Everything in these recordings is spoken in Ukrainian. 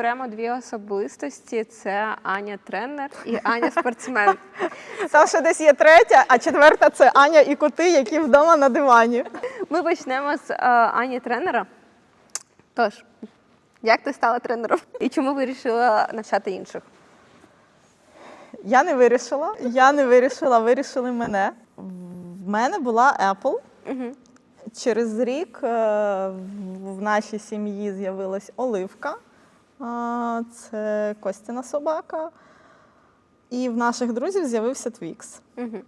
Беремо дві особистості: це Аня тренер і Аня спортсмен. Там ще десь є третя, а четверта це Аня і коти, які вдома на дивані. Ми почнемо з е, Ані тренера. Тож, як ти стала тренером і чому вирішила навчати інших? Я не вирішила. Я не вирішила, вирішили мене. В мене була Apple. Угу. Через рік е, в- в нашій сім'ї з'явилась Оливка. Це Костяна собака. І в наших друзів з'явився Твікс. Угу.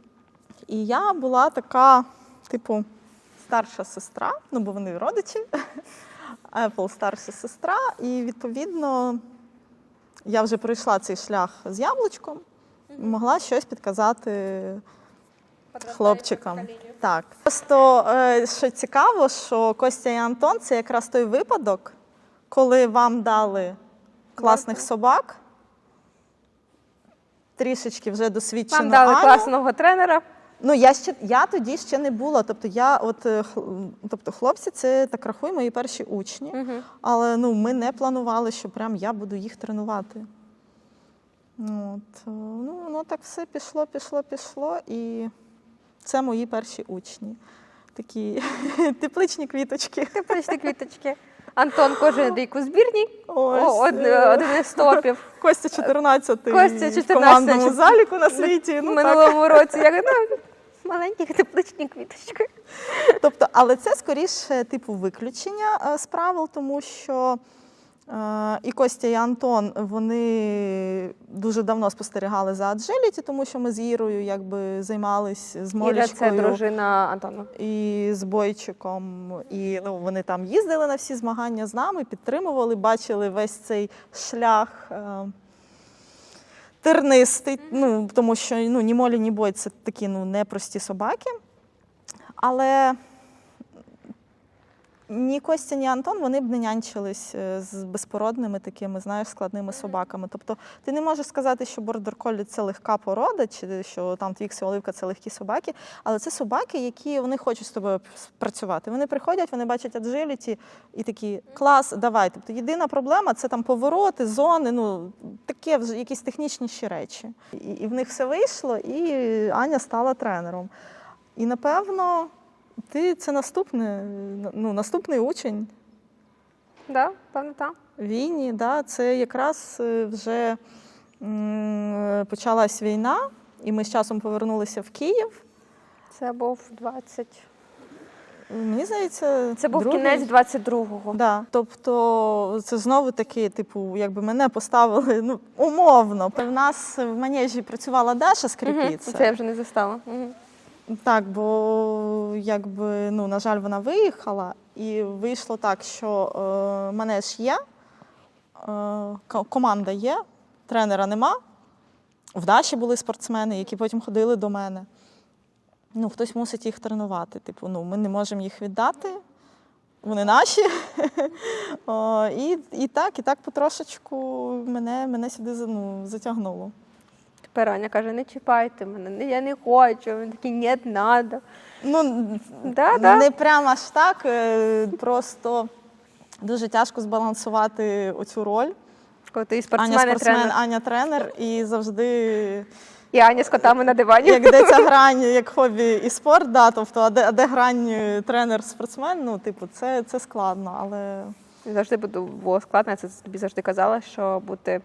І я була така, типу, старша сестра, ну бо вони родичі. Apple старша сестра, і відповідно я вже пройшла цей шлях з яблучком, і могла щось підказати хлопчикам. Так. Просто е, що цікаво, що Костя і Антон це якраз той випадок, коли вам дали класних собак, трішечки вже досвідчену Вам дали Аню. класного тренера. Ну, я ще я тоді ще не була. Тобто, я, от е, тобто, хлопці, це так рахуй, мої перші учні. Угу. Але ну, ми не планували, що прям я буду їх тренувати. Ну, От, е, ну, воно так все пішло, пішло, пішло. І це мої перші учні. Такі тепличні квіточки. Тепличні квіточки. Антон кожен рік у збірній. Ось, од- е, один із топів. Костя 14 Костя в 14-й, командному заліку на світі. Ну, минулому так. році. Я ну, маленькі тепличні квіточки. Тобто, але це скоріше типу виключення е, з правил, тому що е, і Костя, і Антон вони дуже давно спостерігали за аджиліті, тому що ми з Ірою якби займались з Іра це дружина Антона. і з Бойчиком. І ну, вони там їздили на всі змагання з нами, підтримували, бачили весь цей шлях. Е, Тернистий, ну тому що ну, ні Молі, ні Бой це такі ну, непрості собаки. Але ні Костя, ні Антон вони б не нянчились е, з безпородними такими, знаєш, складними собаками. Тобто ти не можеш сказати, що бордер колі це легка порода, чи що там твікс і оливка це легкі собаки, але це собаки, які вони хочуть з тобою працювати. Вони приходять, вони бачать аджиліті і такі клас, давай. Тобто єдина проблема це там повороти, зони, ну таке вже якісь технічніші речі. І, і в них все вийшло, і Аня стала тренером. І напевно. Ти це наступне, ну, наступний учень Да, певно, так. війні. Да? Це якраз е, вже м, почалась війна, і ми з часом повернулися в Київ. Це був 20. Мені здається, Це був другий. кінець 22-го. Да. Тобто це знову таки, типу, якби мене поставили ну, умовно. В нас в манежі працювала Даша Скрипіця. Це я вже не застала. Мгм. Так, бо якби ну на жаль, вона виїхала, і вийшло так, що е, манеж є, е, команда є, тренера нема. В Даші були спортсмени, які потім ходили до мене. Ну, хтось мусить їх тренувати. Типу, ну, ми не можемо їх віддати. Вони наші. І, так, і так потрошечку мене, мене сюди ну, затягнуло. Тепер Аня каже: не чіпайте мене, я не хочу. Він такий, ні, надо. Ну, Да, да. не прямо аж так. е, Просто дуже тяжко збалансувати оцю роль. Коли ти і Аня спортсмен, тренер. Аня тренер, і завжди, І Аня з котами на дивані. як де ця грань, як хобі і спорт, да, тобто, а де, а де грань е, тренер-спортсмен, ну, типу, це, це складно, але Завжди буду було складно, я це тобі завжди казала, що бути.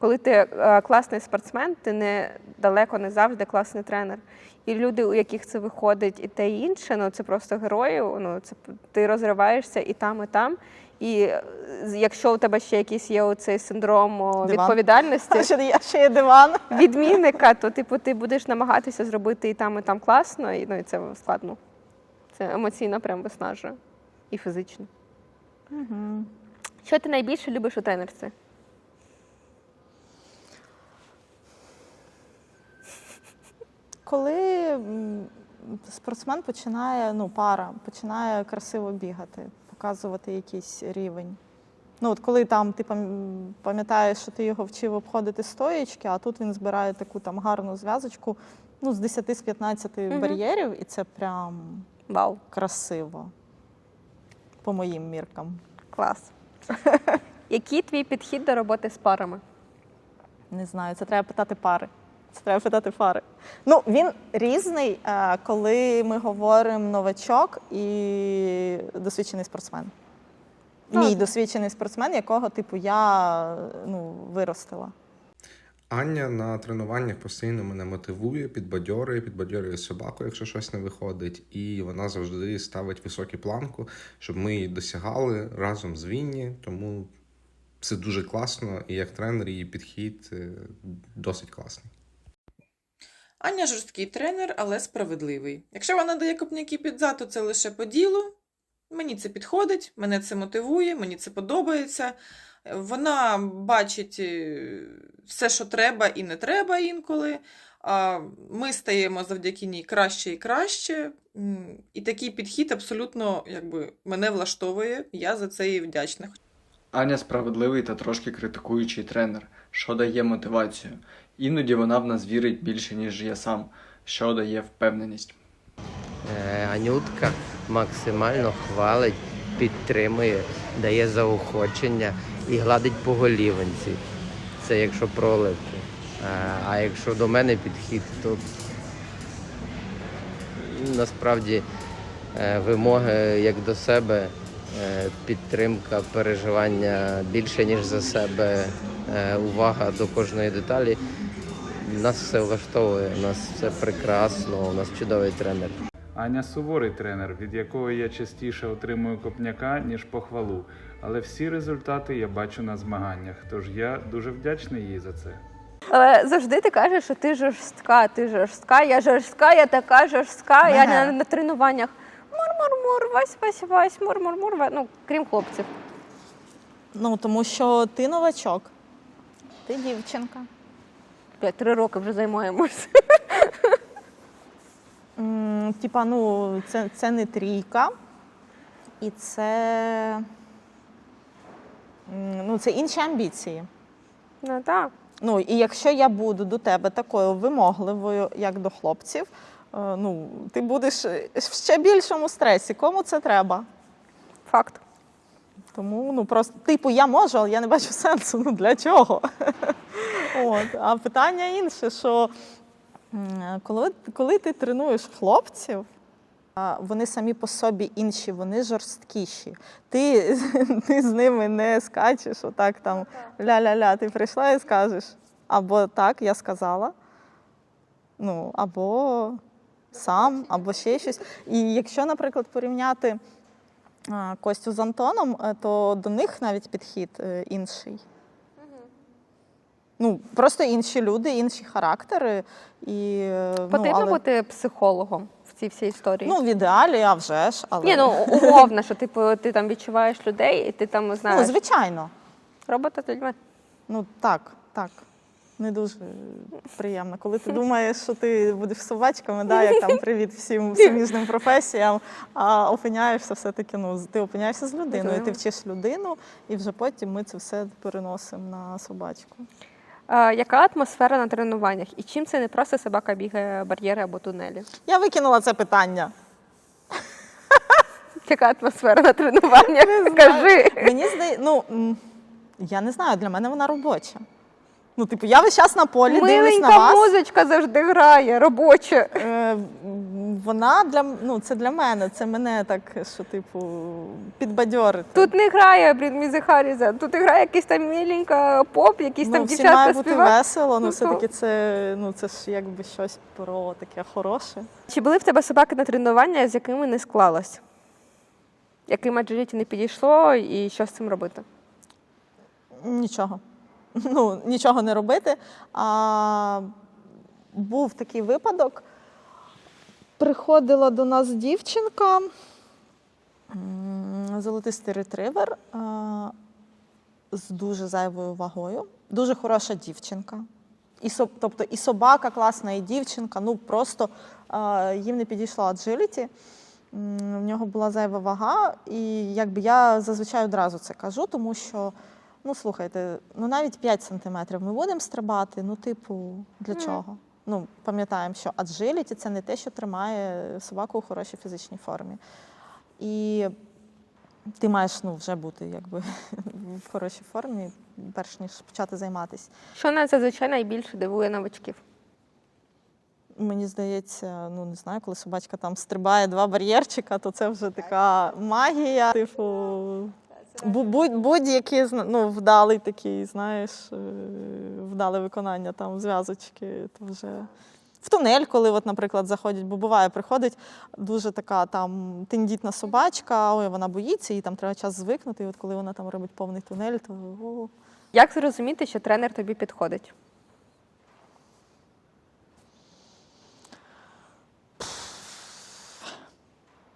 Коли ти е, класний спортсмен, ти не далеко не завжди класний тренер. І люди, у яких це виходить, і те і інше, ну це просто герої. Ну це ти розриваєшся і там, і там. І е, якщо у тебе ще якийсь є оцей синдром Диван. відповідальності, ще є, ще є диван. відмінника, то типу ти будеш намагатися зробити і там, і там класно, і ну і це складно. Це емоційно прям виснажує і фізично. Угу. Що ти найбільше любиш у тренерстві? Коли спортсмен починає, ну, пара починає красиво бігати, показувати якийсь рівень. Ну, от коли там ти пам'ятаєш, що ти його вчив обходити стоїчки, а тут він збирає таку там гарну зв'язочку ну, з 10 з 15 Мгм. бар'єрів, і це прям Вау, красиво. По моїм міркам. клас. Який твій підхід до роботи з парами? Не знаю, це треба питати пари. Це треба питати пари. Ну, він різний, е, коли ми говоримо новачок і досвідчений спортсмен. Мій досвідчений спортсмен, якого, типу, я ну, виростила. Аня на тренуваннях постійно мене мотивує, підбадьорює, підбадьорює собаку, якщо щось не виходить, і вона завжди ставить високу планку, щоб ми її досягали разом з Вінні. Тому це дуже класно, і як тренер її підхід е, досить класний. Аня жорсткий тренер, але справедливий. Якщо вона дає копняки під зад, то це лише по ділу. Мені це підходить, мене це мотивує, мені це подобається. Вона бачить е, все, що треба і не треба інколи. Ми стаємо завдяки ній краще і краще. І такий підхід абсолютно якби, мене влаштовує. Я за це їй вдячна. Аня справедливий та трошки критикуючий тренер, що дає мотивацію. Іноді вона в нас вірить більше, ніж я сам, що дає впевненість. Е, Анютка максимально хвалить, підтримує, дає заохочення і гладить по голіванці. Це якщо про. Е, А якщо до мене підхід, то насправді е, вимоги як до себе, е, підтримка, переживання більше, ніж за себе, увага до кожної деталі. Нас все влаштовує, у нас все прекрасно, у нас чудовий тренер. Аня суворий тренер, від якого я частіше отримую копняка, ніж похвалу. Але всі результати я бачу на змаганнях, тож я дуже вдячний їй за це. Але завжди ти кажеш, що ти жорстка, ти жорстка, я жорстка, я така жорстка, я на, на тренуваннях. Мур-мур-мур, вась, вась, вась, мур-мур-мур, ва- ну, крім хлопців. Ну, тому що ти новачок, ти дівчинка. Три роки вже займаємося. Типа, ну, це, це не трійка, і це, ну, це інші амбіції. Ну так. Ну, і якщо я буду до тебе такою вимогливою, як до хлопців, е, ну, ти будеш в ще більшому стресі. Кому це треба? Факт. Тому ну просто типу я можу, але я не бачу сенсу. Ну для чого? От. А питання інше, що коли, коли ти тренуєш хлопців, вони самі по собі інші, вони жорсткіші. Ти, ти з ними не скачеш, отак там ля-ля-ля, ти прийшла і скажеш. Або так, я сказала. Ну, або сам, або ще щось. І якщо, наприклад, порівняти Костю з Антоном, е, то до них навіть підхід е, інший. Ну, просто інші люди, інші характери. І, е, Потрібно ну, але, бути психологом в цій всій історії. Ну, в ідеалі, а вже ж. Але... Ні, ну умовно, що типу ти там відчуваєш людей, і ти там ну, звичайно. робота з людьми. Ну, так, так. Не дуже приємно. Коли ти думаєш, що ти будеш собачками, да, як там привіт всім суміжним професіям, а опиняєшся все-таки, ну, ти опиняєшся з людиною, ти вчиш людину, і вже потім ми це все переносимо на собачку. А, яка атмосфера на тренуваннях? І чим це не просто собака бігає бар'єри або тунелі? Я викинула це питання. Яка атмосфера на тренуваннях? Скажи. Мені здається, ну я не знаю, для мене вона робоча. Ну, типу, я весь час на полі дивлюсь на вас. музичка завжди грає, робоча. Е, вона для ну, це для мене, це мене так, що, типу, підбадьорити. Тут не грає Брід Харріза, тут грає якийсь там міленька поп, якісь ну, там всім дівчатка має бути співають. весело, ну Ну, все-таки це, ну, це ж якби щось про таке хороше. Чи були в тебе собаки на тренування, з якими не склалось? Яким аджиліті не підійшло, і що з цим робити? Нічого. Ну, нічого не робити. А, був такий випадок. Приходила до нас дівчинка, золотистий ретривер з дуже зайвою вагою. Дуже хороша дівчинка. І, тобто і собака класна, і дівчинка. Ну просто їм не підійшло аджиліті. В нього була зайва вага, і якби я зазвичай одразу це кажу, тому що ну слухайте, ну навіть 5 сантиметрів ми будемо стрибати. Ну, типу, для чого? Ну, пам'ятаємо, що аджиліті це не те, що тримає собаку у хорошій фізичній формі. І ти маєш ну, вже бути якби в хорошій формі, перш ніж почати займатися. Що нас зазвичай найбільше дивує новачків? Мені здається, ну не знаю, коли собачка там стрибає два бар'єрчика, то це вже така магія. Типу, бу- будь- будь-який ну, вдалий такий, знаєш, е, вдале виконання там зв'язочки, то вже. В тунель, коли, от, наприклад, заходять, бо буває, приходить дуже така там тендітна собачка, ой, вона боїться, їй там треба час звикнути. І от коли вона там робить повний тунель, то о, Як зрозуміти, що тренер тобі підходить?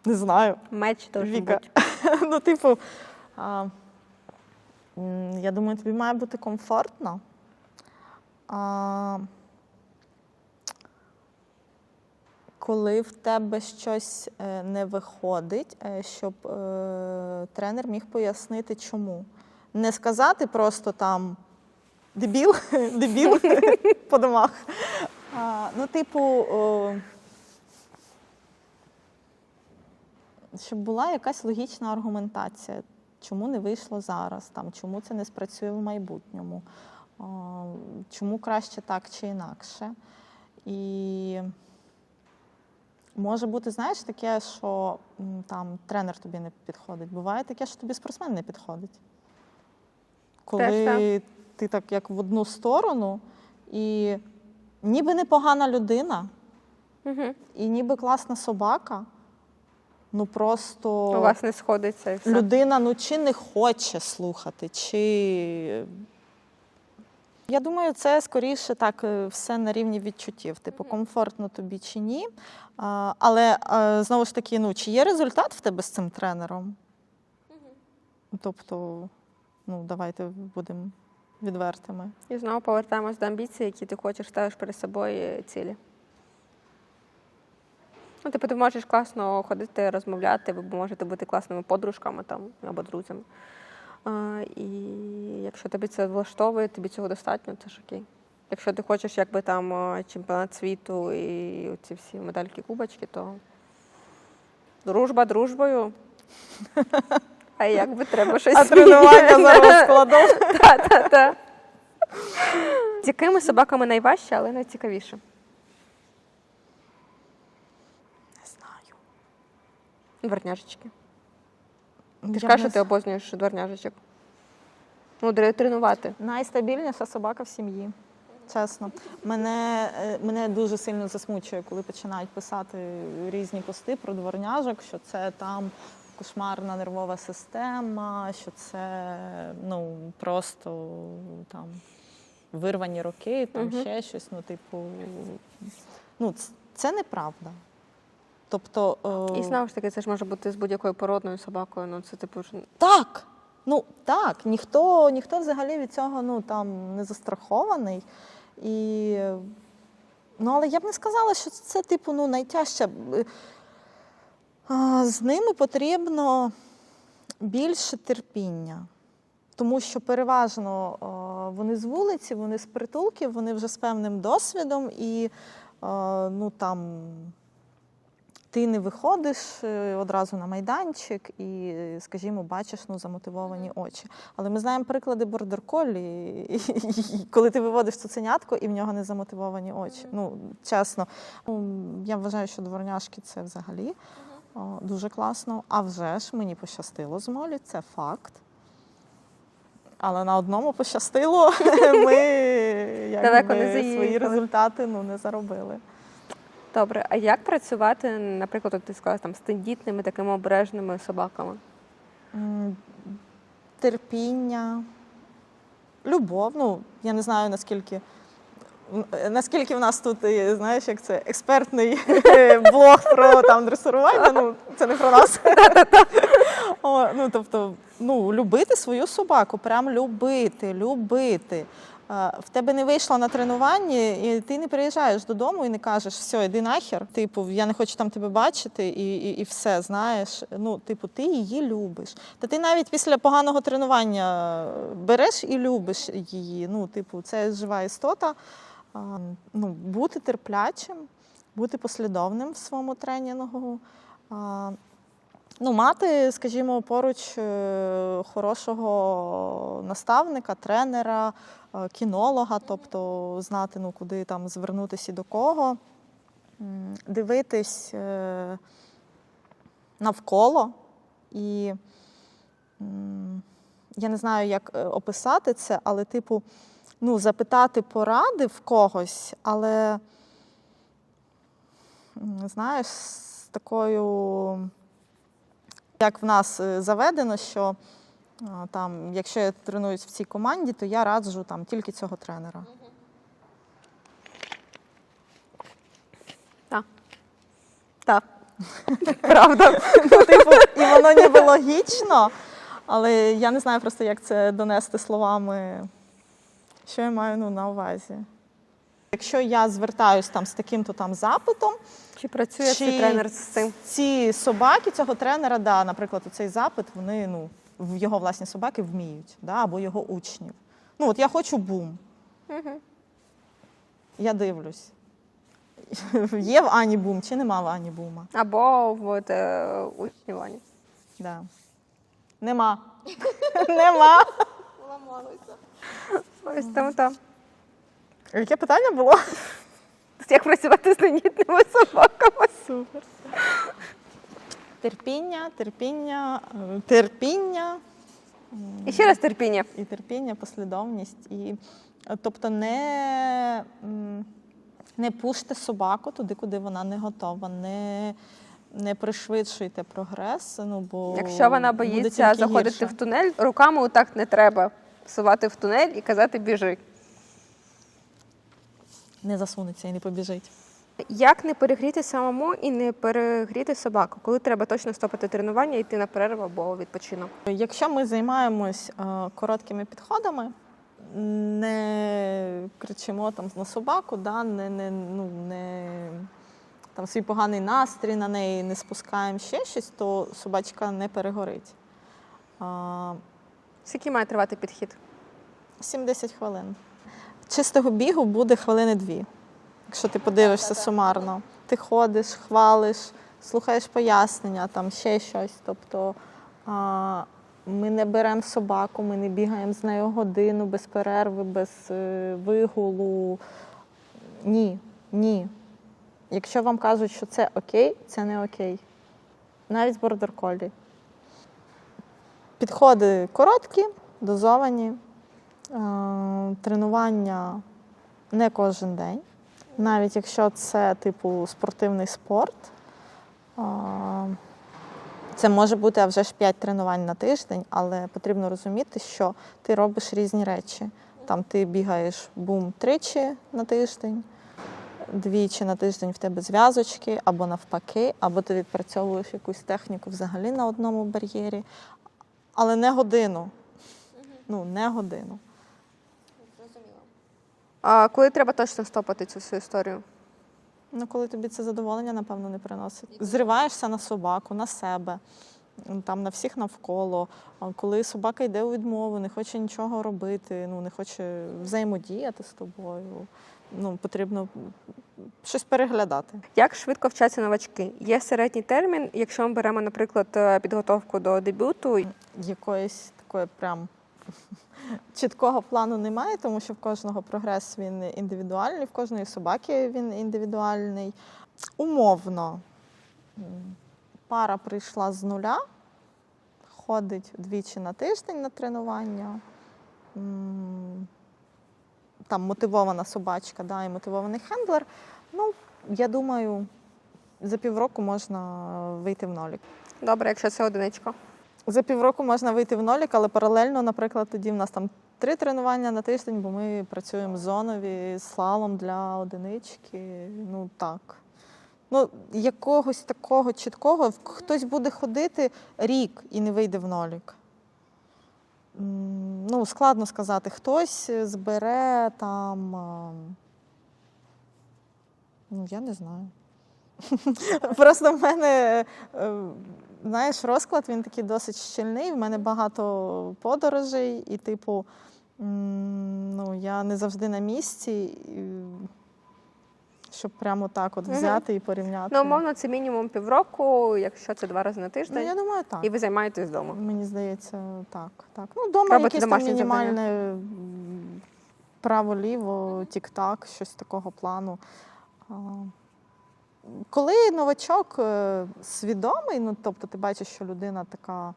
не знаю. Меч должен Віка. ну, типу, а, я думаю, тобі має бути комфортно. А, коли в тебе щось е, не виходить, е, щоб е, тренер міг пояснити, чому. Не сказати просто там дебіл, дебіл по домах. А, ну, типу. о, щоб була якась логічна аргументація, чому не вийшло зараз, там, чому це не спрацює в майбутньому, чому краще так чи інакше. І може бути, знаєш, таке, що там тренер тобі не підходить. Буває таке, що тобі спортсмен не підходить. Коли Теж ти так як в одну сторону, і ніби непогана людина, Угу. і ніби класна собака, ну просто У вас не сходиться і все. людина ну чи не хоче слухати, чи. Я думаю, це скоріше так е, все на рівні відчуттів. Типу, комфортно тобі чи ні. Але е, знову ж таки, ну, чи є результат в тебе з цим тренером? Тобто, ну, давайте будемо відвертими. І знову повертаємось до амбіцій, які ти хочеш, ставиш перед собою цілі. Ну, типу, ти можеш класно ходити, розмовляти, ви можете бути класними подружками там, або друзями. А, і якщо тобі це влаштовує, тобі цього достатньо, це ж окей. Якщо ти хочеш якби там чемпіонат світу і ці всі медальки, кубочки, то дружба дружбою. А якби треба щось. А тренування за розкладом. З якими собаками найважче, але найцікавіше? Не знаю. Дворняжечки. Ти Я ж кажеш, б що ти обознюєш дворняжечок. Ну, дре- тренувати. Найстабільніша собака в сім'ї. Чесно, мене, е, мене дуже сильно засмучує, коли починають писати різні пости про дворняжок, що це там кошмарна нервова система, що це ну просто там вирвані роки, там Мгм. ще щось. Ну, типу, ну ц- це неправда. Тобто, е, І знову ж таки, це ж може бути з будь-якою породною собакою. Ну, це типу ж Так. Ну так, ніхто, ніхто взагалі від цього ну, там, не застрахований. І, ну, але я б не сказала, що це типу ну, найтяжче. Е, З ними потрібно більше терпіння. Тому що переважно а, вони з вулиці, вони з притулків, вони вже з певним досвідом, і а, ну, там, ти не виходиш е, одразу на майданчик і, скажімо, бачиш ну, замотивовані очі. Але ми знаємо приклади бордер-колі, коли ти виводиш цуценятко і в нього не замотивовані очі. Ну, чесно, Ну, я вважаю, що дворняшки це взагалі о, дуже класно. А вже ж мені пощастило з молі, це факт. Але на одному пощастило, ми якби, свої результати ну, не заробили. Добре. А як працювати, наприклад, ти сказала, там, з тендітними такими обережними собаками? Терпіння, любов. Ну, я не знаю, наскільки. Наскільки в нас тут, е, знаєш, як це експертний блог про там дресирування, ну це не про нас. О, ну, тобто, ну, любити свою собаку, прям любити, любити. В тебе не вийшло на тренуванні, і ти не приїжджаєш додому і не кажеш, все, йди нахер. Типу, я не хочу там тебе бачити, і, і, і все, знаєш. Ну, типу, ти її любиш. Та ти навіть після поганого тренування береш і любиш її. Ну, типу, це жива істота. Ну, бути терплячим, бути послідовним в своєму тренінгу. Ну, мати, скажімо, поруч е, хорошого наставника, тренера, е, кінолога, тобто знати, ну, куди там звернутися і до кого, дивитись е, навколо і я не знаю, як описати це, але, типу, ну, запитати поради в когось, але, знаєш, з такою як в нас е, заведено, що там, якщо я тренуюсь в цій команді, то я раджу там тільки цього тренера. Так. Правда. Ну, типу, і воно ніби логічно, але я не знаю просто, як це донести словами, що я маю ну, на увазі. Якщо я звертаюсь там з таким-то там запитом, Чи працює цей тренер з цим? Ці собаки цього тренера, да, наприклад, цей запит, вони ну, його власні собаки вміють, да, або його учнів. Ну, от я хочу бум. Угу. Я дивлюсь. Є в Ані бум чи нема в Ані бума? Або в е, учні Вані. Да. Нема. Нема. Ось там там. Яке питання було? Як працювати з ненітними собаками? Супер. Терпіння, терпіння, е, терпіння. І ще раз терпіння. і терпіння, послідовність. І, е, тобто не, м, не пуште собаку туди, куди вона не готова, не, не пришвидшуйте прогрес. Ну, бо Якщо вона буде боїться тільки заходити гірше. в тунель, руками отак не треба сувати в тунель і казати біжи. Не засунеться і не побіжить. Як не перегріти самому і не перегріти собаку, коли треба точно стопити тренування і йти на перерву або відпочинок? Якщо ми займаємось е, короткими підходами, не кричимо там на собаку, да, не, не, ну, не там, свій поганий настрій на неї не спускаємо ще щось, то собачка не перегорить. А, Скільки має тривати підхід? 70 хвилин. Чистого бігу буде хвилини дві, якщо ти подивишся сумарно. Ти ходиш, хвалиш, слухаєш пояснення, там ще щось. Тобто а, ми не беремо собаку, ми не бігаємо з нею годину без перерви, без е, вигулу. Ні, ні. Якщо вам кажуть, що це окей, це не окей. Навіть з бордер колі. Підходи короткі, дозовані. Е, тренування не кожен день, навіть якщо це типу спортивний спорт. Е, Це може бути а вже ж 5 тренувань на тиждень, але потрібно розуміти, що ти робиш різні речі. Там ти бігаєш бум тричі на тиждень, двічі на тиждень в тебе зв'язочки, або навпаки, або ти відпрацьовуєш якусь техніку взагалі на одному бар'єрі, але не годину. Ну, не годину. А коли треба точно стопати цю всю історію? Ну, коли тобі це задоволення, напевно, не приносить. Зриваєшся на собаку, на себе, там на всіх навколо. А коли собака йде у відмову, не хоче нічого робити, ну не хоче взаємодіяти з тобою. Ну, потрібно щось переглядати. Як швидко вчаться новачки? Є середній термін, якщо ми беремо, наприклад, е, підготовку до дебюту, Якоїсь такої прям чіткого плану немає, тому що в кожного прогрес він індивідуальний, в кожної собаки він індивідуальний. Умовно, пара прийшла з нуля, ходить двічі на тиждень на тренування. Там мотивована собачка, да, і мотивований хендлер. Ну, я думаю, за півроку можна вийти в нолік. добре, якщо це одиничка. За півроку можна вийти в нолік, але паралельно, наприклад, тоді в нас там три тренування на тиждень, бо ми працюємо зонові, з слалом для одинички. Ну так. Ну, якогось такого чіткого, хтось буде ходити рік і не вийде в нолік. Ну, складно сказати, хтось збере там. Ну, я не знаю. Просто в мене, е, знаєш, розклад він такий досить щільний. В мене багато подорожей, і, типу, ну, я не завжди на місці. Щоб прямо так от взяти і порівняти. Ну, умовно, це мінімум півроку, якщо це два рази на тиждень. Ну, я думаю, так. і ви займаєтесь вдома. Мені здається, так. так. Ну, вдома якесь там мінімальне право-ліво, тік-так, щось такого плану. Коли новачок е, свідомий, ну тобто ти бачиш, що людина така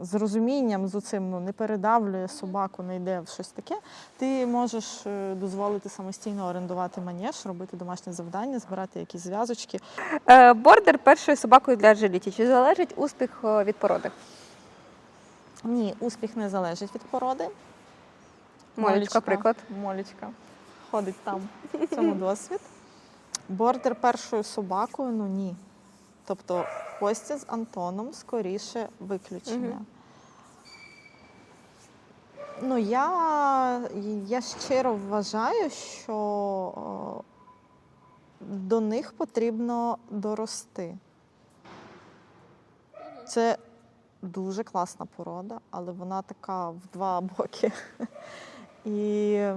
з розумінням, з оцим ну, не передавлює собаку, не йде в щось таке, ти можеш е, дозволити самостійно орендувати манеж, робити домашні завдання, збирати якісь зв'язочки. Е, бордер першою собакою для джиліті. Чи залежить успіх від породи? Ні, успіх не залежить від породи. Молічка, приклад. Молічка ходить там в цьому досвід. Бордер першою собакою, ну ні. Тобто Костя з Антоном скоріше виключення. Ну, я, я щиро вважаю, що о, до них потрібно дорости. Це дуже класна порода, але вона така в два боки. І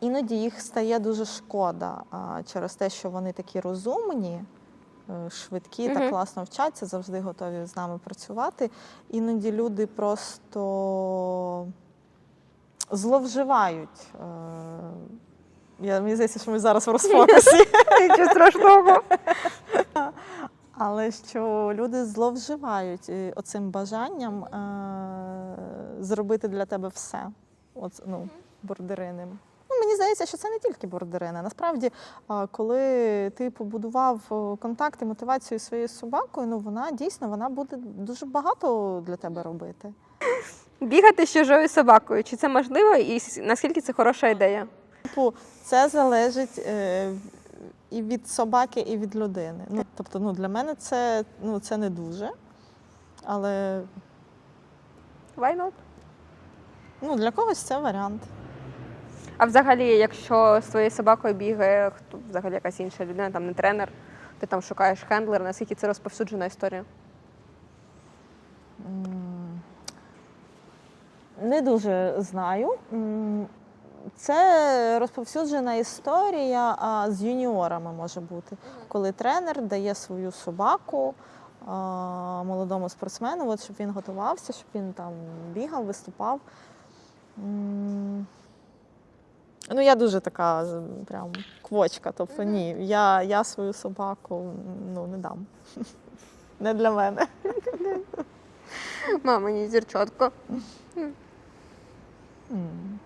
іноді їх стає дуже шкода через те, що вони такі розумні, е, швидкі, так Мгм. класно вчаться, завжди готові з нами працювати. Іноді люди просто зловживають. Е, Я, мені здається, що ми зараз в розфокусі. Нічого страшного. Але що люди зловживають е, оцим бажанням е- зробити для тебе все. От, ну, бордериним. Мені здається, що це не тільки бордерини. Насправді, коли ти побудував о, контакт і мотивацію своєю собакою, ну вона дійсно вона буде дуже багато для тебе робити. Бігати з чужою собакою. Чи це можливо і наскільки це хороша ідея? Типу, це залежить е, і від собаки, і від людини. Ну, тобто, ну, для мене це, ну, це не дуже. Але Why not? ну, для когось це варіант. А взагалі, якщо з твоєю собакою бігає хто взагалі якась інша людина, там не тренер, ти там шукаєш хендлера, наскільки це розповсюджена історія? Не дуже знаю. Це розповсюджена історія а, з юніорами може бути, коли тренер дає свою собаку а, молодому спортсмену, от, щоб він готувався, щоб він там бігав, виступав. Ну, я дуже така прям квочка. Тобто ні, я, я свою собаку ну, не дам. Не для мене. Мамині зірчотко. М.